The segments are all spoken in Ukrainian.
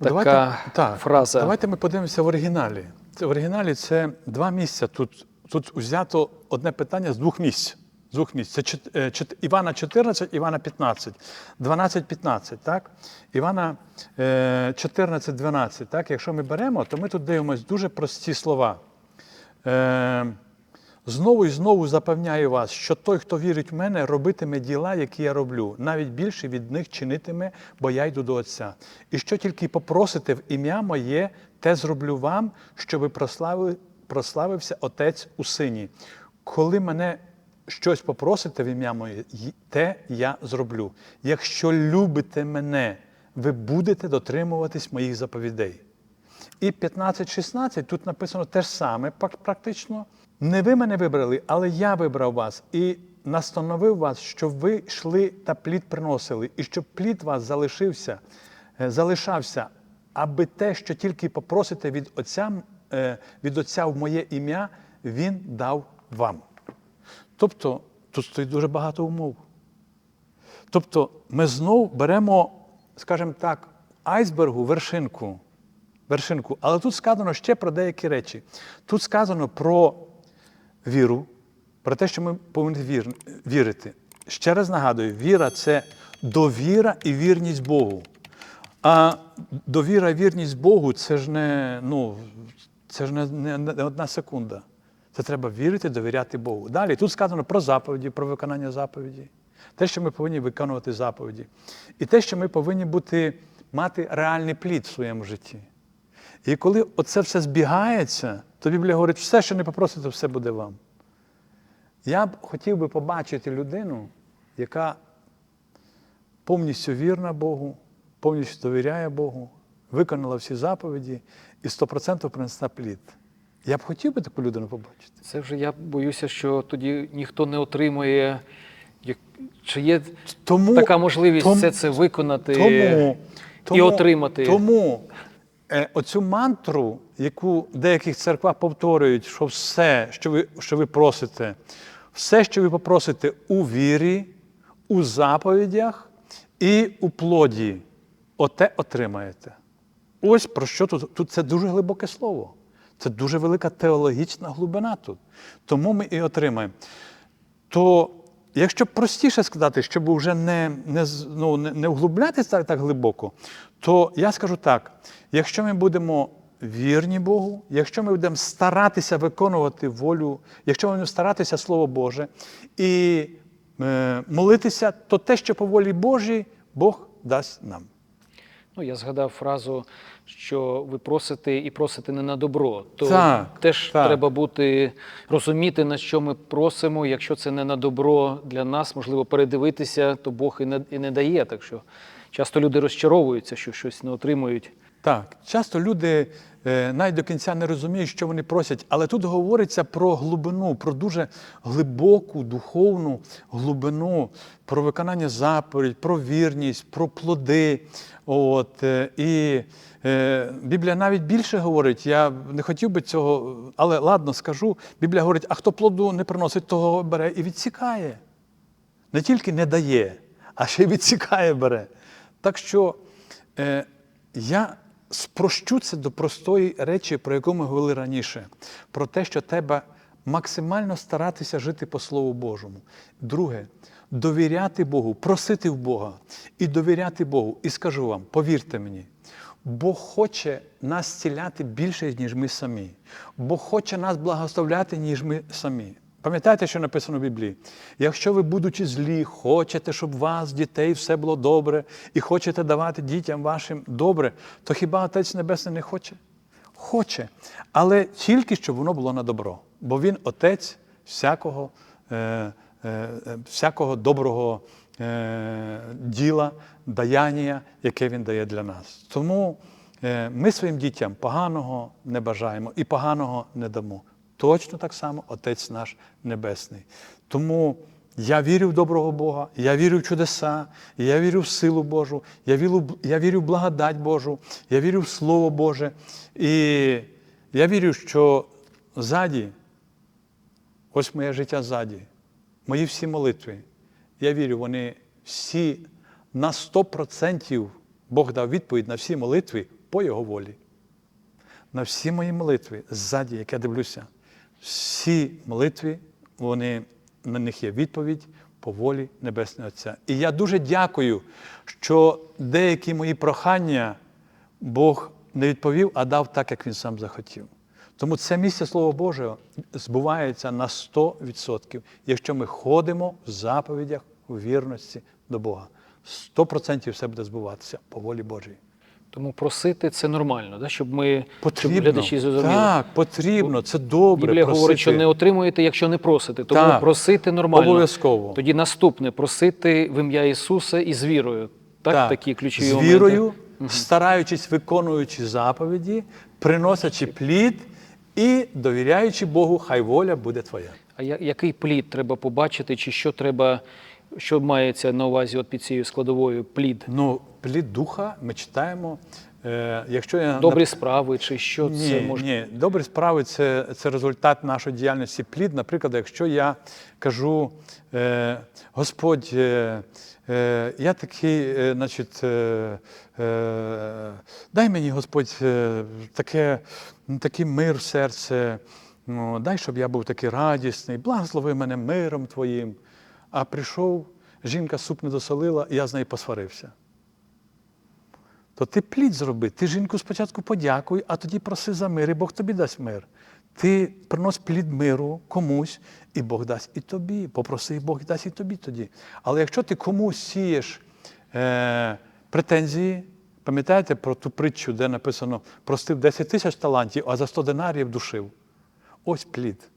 така Давайте- так, фраза. Давайте ми подивимося в оригіналі. В оригіналі це два місця. Тут, тут взято одне питання з двох місць. З двох місць. Це чот- е, чот- Івана 14, Івана 15. 12-15, так? Івана е, 14-12. Так? Якщо ми беремо, то ми тут дивимося дуже прості слова. Е, Знову і знову запевняю вас, що той, хто вірить в мене, робитиме діла, які я роблю, навіть більше від них чинитиме, бо я йду до Отця. І що тільки попросите в ім'я моє, те зроблю вам, щоби прославив, прославився Отець у сині. Коли мене щось попросите в ім'я моє, те я зроблю. Якщо любите мене, ви будете дотримуватись моїх заповідей. І 15-16 тут написано те ж саме, практично. Не ви мене вибрали, але я вибрав вас і настановив вас, щоб ви йшли та плід приносили, і щоб плід вас залишився, е, залишався, аби те, що тільки попросите від Отця, е, від Отця в моє ім'я, Він дав вам. Тобто тут стоїть дуже багато умов. Тобто ми знов беремо, скажімо так, айсбергу вершинку. вершинку. Але тут сказано ще про деякі речі. Тут сказано про віру, про те, що ми повинні вір- вірити. Ще раз нагадую, віра це довіра і вірність Богу. А довіра і вірність Богу це ж не, ну, це ж не, не, не одна секунда. Це треба вірити, довіряти Богу. Далі тут сказано про заповіді, про виконання заповіді. Те, що ми повинні виконувати заповіді. І те, що ми повинні бути, мати реальний плід в своєму житті. І коли оце все збігається, то Біблія говорить, все, що не попросите, все буде вам. Я б хотів би побачити людину, яка повністю вірна Богу, повністю довіряє Богу, виконала всі заповіді і 100% принесла плід. Я б хотів би таку людину побачити. Це вже я боюся, що тоді ніхто не отримує. Чи є Тому, така можливість тому- все це виконати тому, і отримати? Тому оцю мантру, яку в деяких церквах повторюють, що все, що ви, що ви просите, все, що ви попросите у вірі, у заповідях і у плоді, оте отримаєте. Ось про що тут. Тут це дуже глибоке слово. Це дуже велика теологічна глибина тут. Тому ми і отримаємо. То якщо простіше сказати, щоб вже не, не, ну, не, не углублятися так, так глибоко, то я скажу так: якщо ми будемо вірні Богу, якщо ми будемо старатися виконувати волю, якщо ми будемо старатися Слово Боже і е, молитися, то те, що по волі Божій, Бог дасть нам. Ну, я згадав фразу, що ви просите і просите не на добро. То Так, теж так. треба бути, розуміти, на що ми просимо. Якщо це не на добро для нас, можливо, передивитися, то Бог і не, і не дає. Так що часто люди розчаровуються, що щось не отримують. Так, часто люди е, навіть до кінця не розуміють, що вони просять, але тут говориться про глибину, про дуже глибоку духовну глибину, про виконання заповідь, про вірність, про плоди. От, е, і е, Біблія навіть більше говорить, я не хотів би цього, але ладно, скажу. Біблія говорить, а хто плоду не приносить, того бере і відсікає не тільки не дає, а ще й відсікає бере. Так що е, я спрощу це до простої речі, про яку ми говорили раніше, про те, що треба максимально старатися жити по Слову Божому. Друге, довіряти Богу, просити в Бога і довіряти Богу. І скажу вам, повірте мені, Бог хоче нас зціляти більше, ніж ми самі. Бог хоче нас благословляти, ніж ми самі. Пам'ятаєте, що написано в Біблії? Якщо ви, будучи злі, хочете, щоб у вас, дітей, все було добре, і хочете давати дітям вашим добре, то хіба Отець Небесний не хоче? Хоче. Але тільки щоб воно було на добро. Бо Він Отець всякого, е, е, всякого доброго е, діла, даяння, яке Він дає для нас. Тому е, ми своїм дітям поганого не бажаємо і поганого не дамо. Точно так само Отець наш Небесний. Тому я вірю в доброго Бога, я вірю в чудеса, я вірю в силу Божу, я вірю, я вірю в благодать Божу, я вірю в Слово Боже. І я вірю, що ззаді, ось моє життя ззаді, мої всі молитви. Я вірю, вони всі на 100% Бог дав відповідь на всі молитви по Його волі. На всі мої молитви, ззаді, як я дивлюся, всі молитви, вони, на них є відповідь по волі Небесного Отця. І я дуже дякую, що деякі мої прохання Бог не відповів, а дав так, як він сам захотів. Тому це місце Слова Божого збувається на 100%, якщо ми ходимо в заповідях у вірності до Бога. 100% все буде збуватися по волі Божій. Тому просити це нормально, да? щоб ми щоб глядачі зрозуміли. Так, потрібно, це добре. Біблія просити. говорить, що не отримуєте, якщо не просите. Тому Так, просити нормально. обов'язково. Тоді наступне просити в ім'я Ісуса і з вірою. Так, такі ключові з моменти. вірою, стараючись, виконуючи заповіді, приносячи плід і довіряючи Богу, хай воля буде твоя. А я- який плід треба побачити, чи що треба, що мається на увазі от під цією складовою плід? Ну, плід духа ми читаємо. Е, якщо я Добрі справи, чи що ні, це може? Ні, добрі справи це, це результат нашої діяльності плід. Наприклад, якщо я кажу, е, Господь, е, е, я такий, е, значить, е, е, дай мені Господь е, таке, такий мир в серце, ну, дай, щоб я був такий радісний, благослови мене миром Твоїм. А прийшов, жінка суп не досолила, і я з нею посварився то ти плід зроби. Ти жінку спочатку подякуй, а тоді проси за мир, і Бог тобі дасть мир. Ти принось плід миру комусь, і Бог дасть і тобі. Попроси, і Бог дасть і тобі тоді. Але якщо ти комусь сієш е, претензії, пам'ятаєте про ту притчу, де написано простив 10 тисяч талантів, а за 100 динарів душив. Ось плід.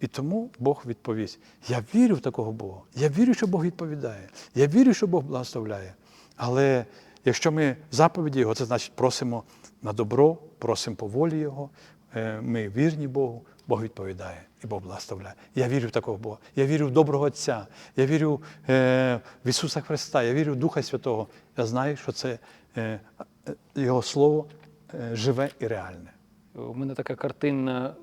І тому Бог відповість: Я вірю в такого Бога. Я вірю, що Бог відповідає. Я вірю, що Бог благословляє. Але якщо ми заповіді Його, це значить просимо на добро, просимо по волі Його, е, ми вірні Богу, Бог відповідає і Бог благословляє. Я вірю в такого Бога. Я вірю в доброго Отця. Я вірю е, в Ісуса Христа, я вірю в Духа Святого. Я знаю, що це е, Його Слово живе і реальне. У мене така картина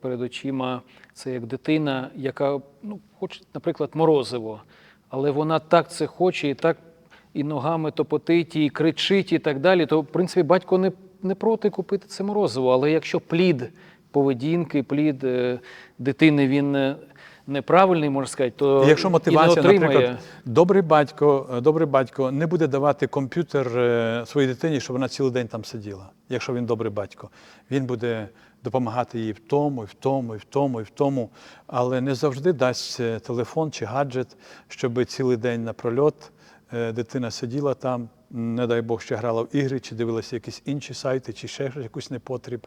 перед очима. Це як дитина, яка ну, хоче, наприклад, морозиво, але вона так це хоче, і так і ногами топотить, і кричить, і так далі. То, в принципі, батько не, не проти купити це морозиво. Але якщо плід поведінки, плід е, дитини він е, неправильний, можна сказати, то І Якщо і мотивація, не отримає. наприклад, добрий батько, е, добрий батько не буде давати комп'ютер своїй дитині, щоб вона цілий день там сиділа, якщо він добрий батько. Він буде допомагати їй в тому, і в тому, і в тому, і в тому, але не завжди дасть телефон чи гаджет, щоб цілий день напрольот дитина сиділа там, не дай Бог, ще грала в ігри, чи дивилася якісь інші сайти, чи ще якусь непотріб.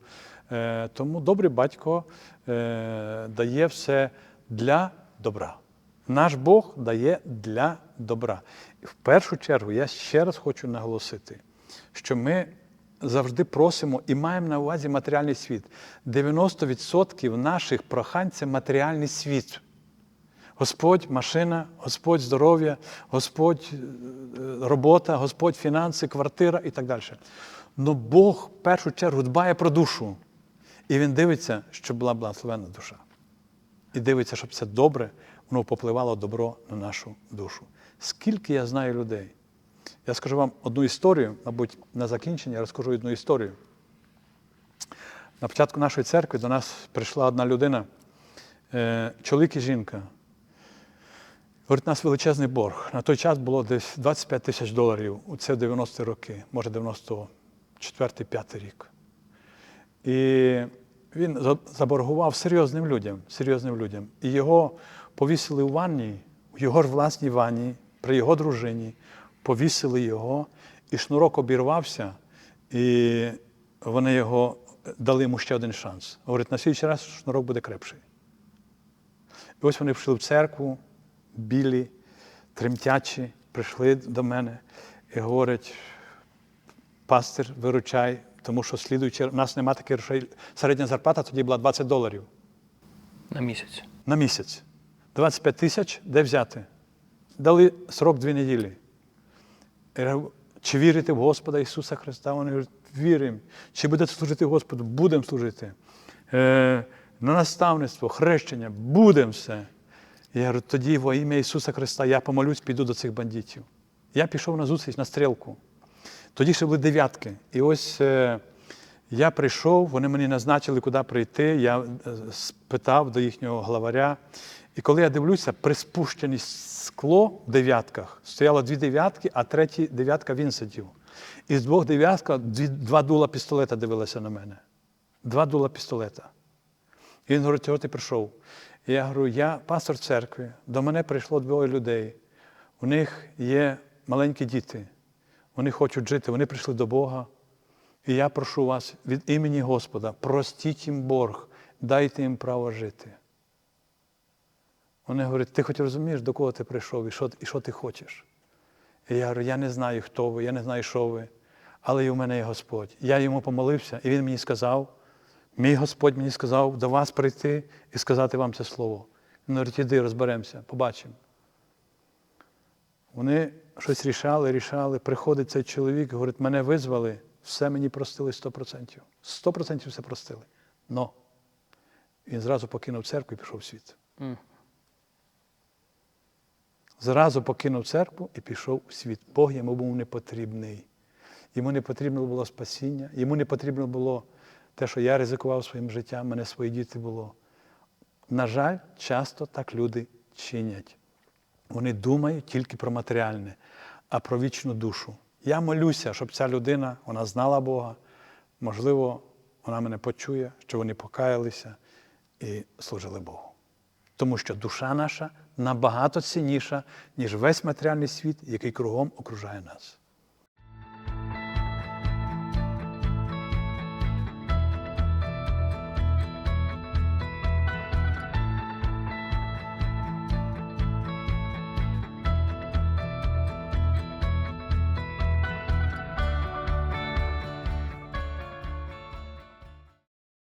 Е, Тому добрий батько е, дає все для добра. Наш Бог дає для добра. І в першу чергу я ще раз хочу наголосити, що ми завжди просимо і маємо на увазі матеріальний світ. 90% наших прохань це матеріальний світ. Господь машина, Господь здоров'я, Господь е, робота, Господь фінанси, квартира і так далі. Но Бог в першу чергу дбає про душу. І Він дивиться, щоб була благословена душа. І дивиться, щоб це добре, воно попливало добро на нашу душу. Скільки я знаю людей. Я скажу вам одну історію, мабуть, на закінчення розкажу одну історію. На початку нашої церкви до нас прийшла одна людина, е, чоловік і жінка. Говорить, у нас величезний борг. На той час було десь 25 тисяч доларів. Це 90-ті роки, може 94-5 рік. І він заборгував серйозним людям, серйозним людям. І його повісили у ванні, у його ж власній ванні, при його дружині, повісили його, і шнурок обірвався, і вони його дали йому ще один шанс. Говорить, на слідчий раз шнурок буде крепший. І ось вони прийшли в церкву, білі, тремтячі, прийшли до мене і говорять, пастир, виручай, тому що слідуючи, у нас немає таких грошей. Середня зарплата тоді була 20 доларів На місяць. на місяць. 25 тисяч де взяти? Дали срок дві неділі. Я Чи вірите в Господа Ісуса Христа? Вони говорять, віримо. Чи будете служити Господу? Будемо служити. Е, на наставництво, хрещення, будемо все. Я говорю, тоді во ім'я Ісуса Христа я помолюсь, піду до цих бандитів. Я пішов на зустріч на стрілку. Тоді ще були дев'ятки. І ось е, Я прийшов, вони мені назначили, куди прийти. Я е, спитав до їхнього главаря. І коли я дивлюся, приспущене скло в дев'ятках, стояло дві дев'ятки, а третя дев'ятка він сидів. І з двох дев'ятка два дула пістолета дивилися на мене. Два дула пістолета. І він говорить, чого ти прийшов? Я говорю, я пастор церкви, до мене прийшло двоє людей. У них є маленькі діти, вони хочуть жити, вони прийшли до Бога. І я прошу вас від імені Господа, простіть їм борг, дайте їм право жити. Вони говорять, ти хоч розумієш, до кого ти прийшов і що, і що ти хочеш? І я говорю, я не знаю, хто ви, я не знаю, що ви, але і у мене є Господь. Я йому помолився, і він мені сказав, мій Господь мені сказав до вас прийти і сказати вам це слово. Він говорить, іди, розберемося, побачимо. Вони щось рішали, рішали. Приходить цей чоловік, говорить, мене визвали, все мені простили 100%. 100% все простили. Но він зразу покинув церкву і пішов в світ. Мгм. Зразу покинув церкву і пішов у світ. Бог йому був не потрібний. Йому не потрібно було спасіння, йому не потрібно було те, що я ризикував своїм життям, мене свої діти було. На жаль, часто так люди чинять. Вони думають тільки про матеріальне, а про вічну душу. Я молюся, щоб ця людина вона знала Бога. Можливо, вона мене почує, що вони покаялися і служили Богу. Тому що душа наша набагато цінніша, ніж весь матеріальний світ, який кругом окружає нас.